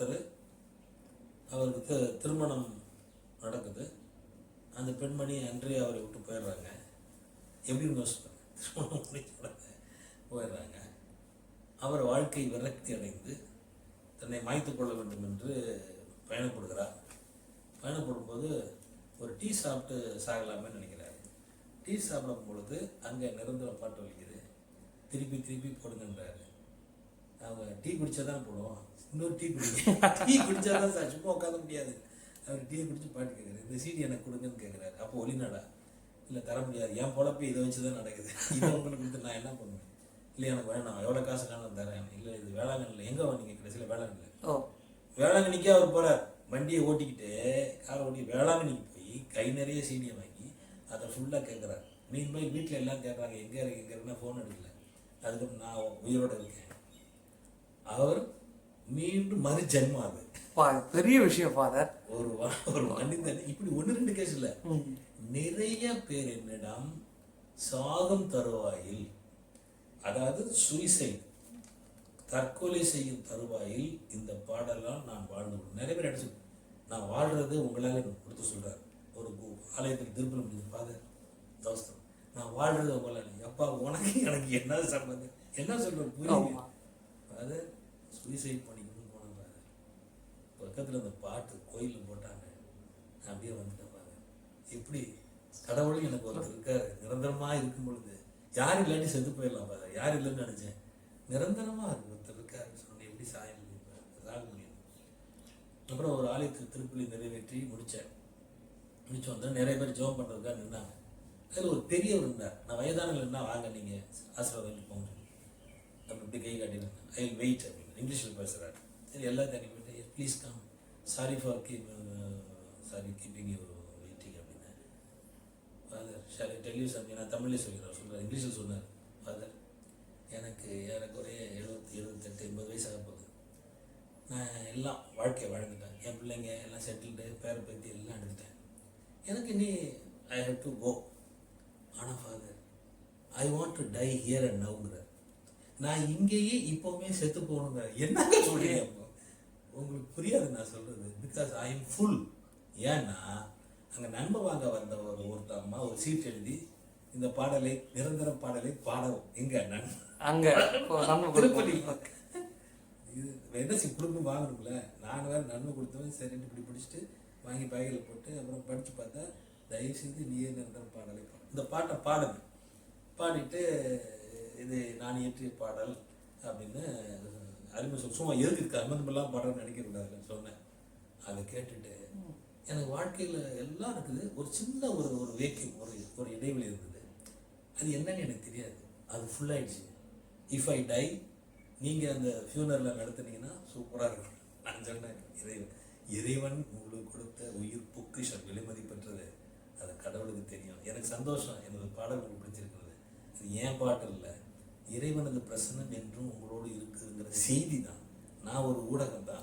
ஒருத்தர் அவருக்கு தி- திருமணம் நடக்குது. அந்த பெண்மணி அன்றே அவரை விட்டு போயிடுறாங்க. எப்படி யோசிப்பாங்க திருமணம் முடிஞ்ச உடனே போயிடுறாங்க. அவர் வாழ்க்கை விரக்தி அடைந்து தன்னை மாய்த்து கொள்ள வேண்டும் என்று பயணப்படுகிறார். பயணப்படும்போது ஒரு டீ சாப்பிட்டு சாகலாமே நினைக்கிறார். டீ சாப்பிடும் பொழுது அங்கே நிரந்தர பாட்டு வலிக்குது. திருப்பி திருப்பி போடுங்கன்றாரு. அவங்க டீ குடிச்சா தான் போடுவோம். இன்னொரு டீ குடிக்க டீ குடிச்சா தான் சார் சும்மா உட்கார முடியாது. அவர் டீ குடிச்சு பாட்டு கேட்குறாரு இந்த சீடி எனக்கு கொடுங்கன்னு கேட்குறாரு அப்போ ஒளிநாடா. இல்லை தர முடியாது. என் பொழப்பு இதை வச்சு தான் நடக்குது. இதை உங்களுக்கு கொடுத்து நான் என்ன பண்ணுவேன்? இல்லை எனக்கு வேணாம். எவ்வளோ காசு காணும் தரேன். இல்லை இது வேளாங்கண்ணில் எங்கே வந்தீங்க கடைசியில் வேளாங்கண்ணில் ஓ. வேளாங்கண்ணிக்கே அவர் போறார். வண்டியை ஓட்டிக்கிட்டு காரை ஓட்டி வேளாங்கண்ணிக்கு போய் கை நிறைய சீடியை வாங்கி அதை ஃபுல்லாக கேட்குறாரு மீன் போய் வீட்டில் எல்லாம் கேட்குறாங்க எங்கே இருக்கு எங்கே இருக்குன்னா ஃபோன் எடுக்கல அதுக்கு நான் உயிரோட இருக்கேன். அவர் மீண்டும் மறு ஜென்மம் அது. பா பெரிய விஷயம் ஃபாதர் ஒரு ஒரு மனிதன் இப்படி ஒன்று ரெண்டு கேஸ் இல்லை. நிறைய பேர் என்னிடம் சாகும் தருவாயில் அதாவது சுயசைட் தற்கொலை செய்யும் தருவாயில் இந்த பாடலாம் நான் வாழ்ந்து. நிறைய பேர் அடிச்சு நான் வாழ்றது உங்களால எனக்கு கொடுத்து சொல்றாரு. ஒரு ஆலயத்தில் திருப்பலம் முடிஞ்சு ஃபாதர் தோஸ்தம் நான் வாழ்றது உங்களால. அப்பா உனக்கு எனக்கு என்ன சம்பந்தம்? என்ன சொல்ற புரியுது? ஆமா. சுயசைட் பண்ணிக்கணும்னு போனேன் பாரு. பக்கத்தில் அந்த பாட்டு கோயிலில் போட்டாங்க. நான் அப்படியே வந்துட்டேன் பாருங்க எப்படி? கடவுளும் எனக்கு ஒருத்தர் இருக்காரு. நிரந்தரமாக இருக்கும் பொழுது. யார் இல்லாட்டி செத்து போயிடலாம் பாரு. யார் இல்லைன்னு நினச்சேன். நிரந்தரமாக இருக்கு ஒருத்தர் இருக்காரு சொன்ன எப்படி சாய முடியும் முடியும் அப்புறம் ஒரு ஆலயத்தில் திருப்பலி நிறைவேற்றி முடித்தேன் முடிச்சு வந்தேன் நிறைய பேர் ஜோம் பண்ணுறதுக்காக நின்னாங்க. அதில் ஒரு பெரியவர் இருந்தார். நான் வயதானவர் என்ன வாங்க நீங்கள் ஆசிரியர் போங்க அப்படி இப்படி கை காட்டினேன் ஐ வெயிட் அப்படின்னு இங்கிலீஷில் பேசுகிறாரு சரி எல்லாம் தனி போயிட்டு please come sorry for keep sorry keeping you waiting அப்படின்னு. ஃபாதர் ஷாரி டெல் சம்திங் நான் தமிழ்லேயே சொல்கிறேன் சொல்கிறார் இங்கிலீஷில் சொன்னார். ஃபாதர் எனக்கு ஏறக்குறைய எழுபத்தி எழுபத்தெட்டு எண்பது வயசு ஆக போகுது. நான் எல்லாம் வாழ்க்கையை வாழ்ந்துட்டேன். என் பிள்ளைங்க எல்லாம் செட்டில்டு பேர பேத்தி எல்லாம் எடுத்துட்டேன் எனக்கு இனி ஐ ஹவ் டு கோ ஆனால் father I want to die here and நவுங்கிறார் நான் இங்கேயே இப்போவுமே செத்து போகணுங்க என்னங்க சொல்றீங்க? அப்போ உங்களுக்கு புரியாது நான் சொல்றது. பிகாஸ் ஐ எம் ஃபுல் ஏன்னா அங்கே நன்மை வாங்க வந்த ஒரு ஒருத்த அம்மா ஒரு சீட் எழுதி இந்த பாடலை நிரந்தர பாடலை பாடவும். எங்க அங்க திருப்பதி. இது என்ன சி குடும்பம் வாங்கணும்ல. நான் வேறு நன்மை கொடுத்தவன். சரின்னு இப்படி பிடிச்சிட்டு வாங்கி பேக்கில் போட்டு அப்புறம் படித்து பார்த்தா தயவு செய்து நீயே நிரந்தர பாடலை பாடு. இந்த பாட்டை பாடுங்க. பாடிட்டு இது நான் இயற்றிய பாடல் அப்படின்னு அருமை சொல் சும்மா எதுக்கு கர்மந்தமெல்லாம் அம்மந்தமெல்லாம் பாடுறேன்னு நினைக்கக்கூடாதுன்னு சொன்னேன். அதை கேட்டுட்டு எனக்கு வாழ்க்கையில் எல்லாம் இருக்குது. ஒரு சின்ன ஒரு ஒரு வேக்கியம் ஒரு ஒரு இடைவெளி இருந்தது. அது என்னன்னு எனக்கு தெரியாது. அது ஃபுல்லாகிடுச்சு இஃப் ஐ டை நீங்கள் அந்த ஃபியூனரில் நடத்துனீங்கன்னா சூப்பராக இருக்கும். நான் சொன்னேன் இறைவன் இறைவன் உங்களுக்கு கொடுத்த உயிர் பொக்கிஷம் விலைமதி பெற்றது. அது கடவுளுக்கு தெரியும். எனக்கு சந்தோஷம். எனது பாடல் உங்களுக்கு பிடிச்சிருக்கிறது. அது ஏன் பாட்டு இல்லை? இறைவனது பிரசனம் என்றும் உங்களோடு இருக்குங்கிற செய்தி தான் நான் ஒரு ஊடகம் தான்